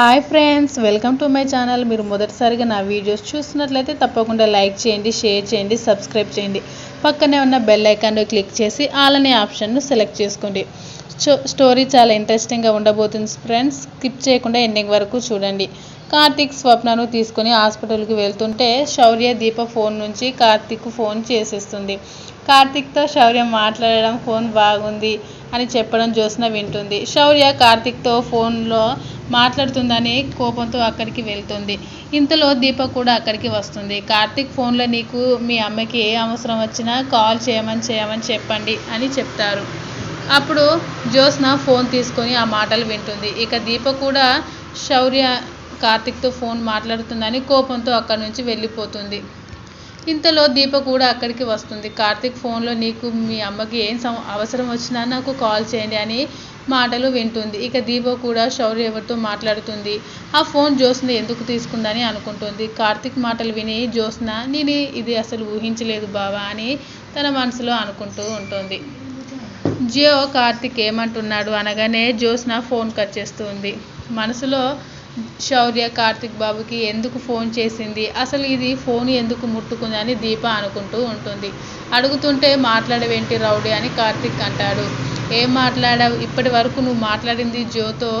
Hi friends welcome to my channel. మీరు మొదటిసారిగా నా వీడియోస్ చూస్తున్నట్లయితే తప్పకుండా లైక్ చేయండి షేర్ చేయండి సబ్స్క్రైబ్ చేయండి. పక్కనే ఉన్న బెల్ ఐకాన్ను క్లిక్ చేసి ఆల్ అనే ఆప్షన్ను సెలెక్ట్ చేసుకోండి. స్టో- స్టోరీ చాలా ఇంట్రెస్టింగ్గా ఉండబోతుంది ఫ్రెండ్స్. స్కిప్ చేయకుండా ఎండింగ్ వరకు చూడండి. కార్తీక్ స్వప్నను తీసుకొని హాస్పిటల్కి వెళ్తుంటే శౌర్య దీప ఫోన్ నుంచి కార్తీక్ ఫోన్ చేసేస్తుంది. కార్తీక్తో శౌర్య మాట్లాడడం ఫోన్ బాగుంది. అని చెప్పడం జ్యోత్స్న వింటుంది. శౌర్య కార్తిక్తో ఫోన్లో మాట్లాడుతుందని కోపంతో అక్కడికి వెళ్తుంది. ఇంతలో దీప కూడా అక్కడికి వస్తుంది. కార్తీక్ ఫోన్లో నీకు మీ అమ్మకి ఏ అవసరం వచ్చినా కాల్ చేయమని చేయమని చెప్పండి అని చెప్తారు. అప్పుడు జ్యోత్స్న ఫోన్ తీసుకొని ఆ మాటలు వింటుంది. ఇక దీప కూడా శౌర్య కార్తిక్తో ఫోన్ మాట్లాడుతుందని కోపంతో అక్కడి నుంచి వెళ్ళిపోతుంది. ఇంతలో దీప కూడా అక్కడికి వస్తుంది. కార్తిక్ ఫోన్లో నీకు మీ అమ్మకి ఏం సం- అవసరం వచ్చినా నాకు కాల్ చేయండి అని మాటలు వింటుంది. ఇక దీప కూడా శౌర్య ఎవరితో మాట్లాడుతుంది. ఆ ఫోన్ జ్యోత్స్న ఎందుకు తీసుకుందని అనుకుంటుంది. కార్తిక్ మాటలు విని జ్యోత్స్న నేను ఇది అసలు ఊహించలేదు బావా అని తన మనసులో అనుకుంటూ ఉంటుంది. జియో కార్తిక్ ఏమంటున్నాడు అనగానే జ్యోత్స్న ఫోన్ కట్ చేస్తుంది. మనసులో శౌర్య కార్తిక్ బాబుకి ఎందుకు ఫోన్ చేసింది? అసలు ఇది ఫోన్ ఎందుకు ముట్టుకుంది అని దీప అనుకుంటూ ఉంటుంది. అడుగుతుంటే మాట్లాడవేంటి రౌడీ అని కార్తిక్ అంటాడు. ఏం మాట్లాడావు? ఇప్పటి వరకు నువ్వు మాట్లాడింది జోతో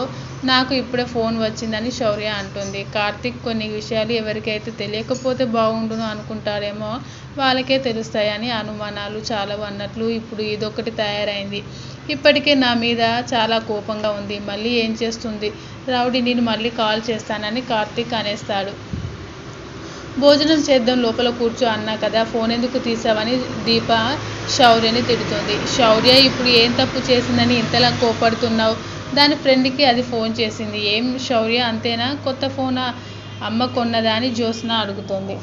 నాకు ఇప్పుడే ఫోన్ వచ్చిందని శౌర్య అంటుంది. కార్తిక్ కొన్ని విషయాలు ఎవరికైతే తెలియకపోతే బాగుండును అనుకుంటారేమో వాళ్ళకే తెలుస్తాయని అనుమానాలు చాలా అన్నట్లు ఇప్పుడు ఇదొకటి తయారైంది. ఇప్పటికే నా మీద చాలా కోపంగా ఉంది. మళ్ళీ ఏం చేస్తుంది? రౌడీ నేను మళ్ళీ కాల్ చేస్తానని కార్తీక్ అనేస్తాడు. భోజనం చేద్దాం లోపల కూర్చో అన్నా కదా ఫోన్ ఎందుకు తీసావని దీప శౌర్యని తిడుతుంది. శౌర్య ఇప్పుడు ఏం తప్పు చేసిందని ఇంతలా కోపడుతున్నావు? దాని ఫ్రెండ్కి అది ఫోన్ చేసింది. ఏం శౌర్య అంతేనా? కొత్త ఫోన్? అమ్మ కొన్నదా అని జ్యోత్స్న అడుగుతుంది.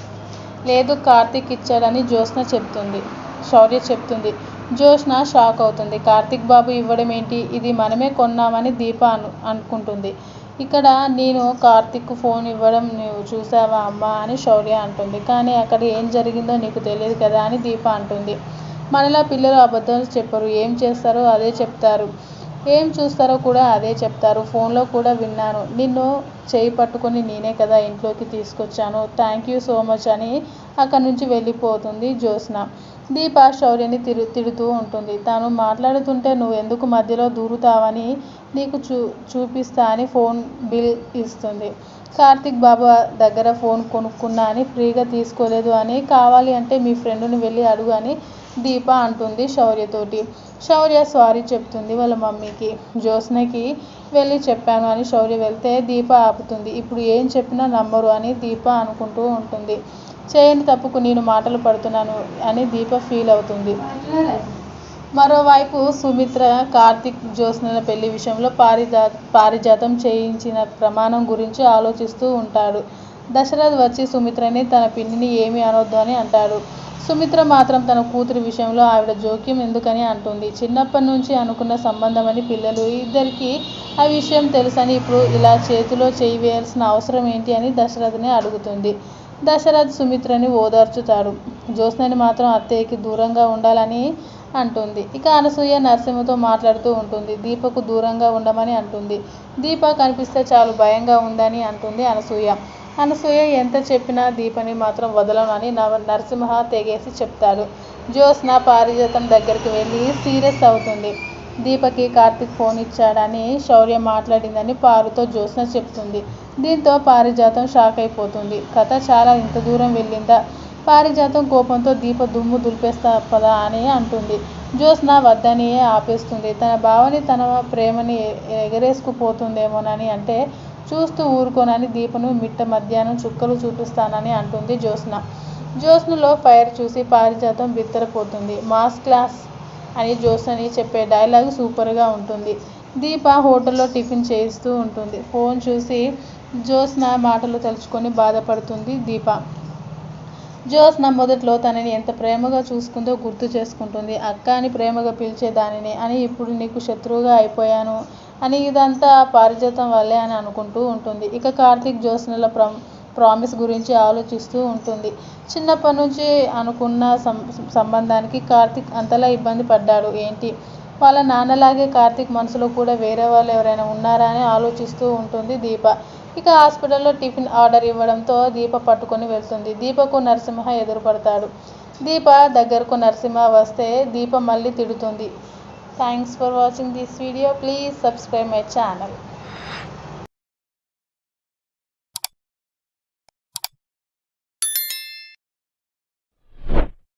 లేదు కార్తీక్ ఇచ్చాడని జ్యోత్స్న చెప్తుంది. శౌర్య చెప్తుంది. జోష్న షాక్ అవుతుంది. కార్తీక్ బాబు ఇవ్వడం ఏంటి? ఇది మనమే కొన్నామని దీప అను అనుకుంటుంది. ఇక్కడ నేను కార్తిక్ ఫోన్ ఇవ్వడం నువ్వు చూసావా అమ్మా అని శౌర్య అంటుంది. కానీ అక్కడ ఏం జరిగిందో నీకు తెలియదు కదా అని దీప అంటుంది. మనలా పిల్లలు అబద్ధాలు చెప్పరు. ఏం చేస్తారో అదే చెప్తారు. ఏం చూస్తారో కూడా అదే చెప్తారు. ఫోన్లో కూడా విన్నాను. నిన్ను చేయి పట్టుకొని నేనే కదా ఇంట్లోకి తీసుకొచ్చాను. థ్యాంక్ యూ సో మచ్ అని అక్కడి నుంచి వెళ్ళిపోతుంది జ్యోత్స్న దీప శౌర్యని తిరు తిడుతూ ఉంటుంది. తాను మాట్లాడుతుంటే నువ్వు ఎందుకు మధ్యలో దూరుతావని నీకు చూ చూపిస్తా అని ఫోన్ బిల్ ఇస్తుంది. కార్తిక్ బాబా దగ్గర ఫోన్ కొనుక్కున్నా అని ఫ్రీగా తీసుకోలేదు అని కావాలి అంటే మీ ఫ్రెండ్ని వెళ్ళి అడుగు అని దీప అంటుంది శౌర్యతోటి. శౌర్య సారీ చెప్తుంది వాళ్ళ మమ్మీకి. జ్యోత్స్నకి వెళ్ళి చెప్పాను అని శౌర్య వెళ్తే దీప ఆపుతుంది. ఇప్పుడు ఏం చెప్పినా నమ్మరు అని దీప అనుకుంటూ ఉంటుంది. చేయని తప్పుకు నేను మాటలు పడుతున్నాను అని దీప ఫీల్ అవుతుంది. మరోవైపు సుమిత్ర కార్తిక్ జ్యోత్స్నల పెళ్ళి విషయంలో పారిజా పారిజాతం చేయించిన ప్రమాణం గురించి ఆలోచిస్తూ ఉంటాడు. దశరథ్ వచ్చి సుమిత్రని తన పిన్నిని ఏమి అనొద్దు అని అంటాడు. సుమిత్ర మాత్రం తన కూతురి విషయంలో ఆవిడ జోక్యం ఎందుకని అంటుంది. చిన్నప్పటి నుంచి అనుకున్న సంబంధం అని పిల్లలు ఇద్దరికి ఆ విషయం తెలుసని ఇప్పుడు ఇలా చేతిలో చేయి వేయాల్సిన అవసరం ఏంటి అని దశరథ్ని అడుగుతుంది. దశరథ్ సుమిత్రని ఓదార్చుతాడు. జ్యోత్స్నని మాత్రం అత్తయ్యకి దూరంగా ఉండాలని అంటుంది. ఇక అనసూయ నరసింహతో మాట్లాడుతూ ఉంటుంది. దీపకు దూరంగా ఉండమని అంటుంది. దీప కనిపిస్తే చాలు భయంగా ఉందని అంటుంది అనసూయ. అనసూయ ఎంత చెప్పినా దీపని మాత్రం వదలనని నవ నరసింహ తెగేసి చెప్తాడు. జ్యోత్స్న పారిజాతం దగ్గరికి వెళ్ళి సీరియస్ అవుతుంది. దీపకి కార్తిక్ ఫోన్ ఇచ్చాడని శౌర్య మాట్లాడిందని పారుతో జ్యోత్స్న చెప్తుంది. దీంతో పారిజాతం షాక్ అయిపోతుంది. కథ చాలా ఇంత దూరం వెళ్ళిందా? పారిజాతం కోపంతో దీప దుమ్ము దులిపేస్తా పదా అని అంటుంది. జ్యోత్స్న వద్దని ఆపేస్తుంది. తన భావని తన ప్రేమని ఎగరేసుకుపోతుందేమోనని అంటే చూస్తూ ఊరుకోనని దీపను మిట్ట మధ్యాహ్నం చుక్కలు చూపిస్తానని అంటుంది జ్యోత్స్న. జ్యోత్స్నలో ఫైర్ చూసి పారిజాతం బిత్తరపోతుంది. మాస్ క్లాస్ అని జ్యోత్స్నని చెప్పే డైలాగ్ సూపర్గా ఉంటుంది. దీప హోటల్లో టిఫిన్ చేయిస్తూ ఉంటుంది. ఫోన్ చూసి జ్యోత్స్న మాటలు తలుచుకొని బాధపడుతుంది దీప. జ్యోత్స్న మొదట్లో తనని ఎంత ప్రేమగా చూసుకుందో గుర్తు చేసుకుంటుంది. అక్క అని ప్రేమగా పిలిచే దానిని అని ఇప్పుడు నీకు శత్రువుగా అయిపోయాను అని ఇదంతా పారిజాతం వల్లే అని అనుకుంటూ ఉంటుంది. ఇక కార్తీక్ జ్యోత్స్నల ప్ర ప్రామిస్ గురించి ఆలోచిస్తూ ఉంటుంది. చిన్నప్పటి నుంచి అనుకున్న సం సంబంధానికి కార్తీక్ అంతలా ఇబ్బంది పడ్డాడు. ఏంటి? వాళ్ళ నాన్నలాగే కార్తీక్ మనసులో కూడా వేరే వాళ్ళు ఎవరైనా ఉన్నారా అని ఆలోచిస్తూ ఉంటుంది దీప. ఇక హాస్పిటల్లో టిఫిన్ ఆర్డర్ ఇవ్వడంతో దీప పట్టుకొని వెళ్తుంది. దీపకు నరసింహ ఎదురుపడతాడు. దీప దగ్గరకు నరసింహ వస్తే దీప మళ్ళీ తిడుతుంది. Thanks for watching this video please subscribe my channel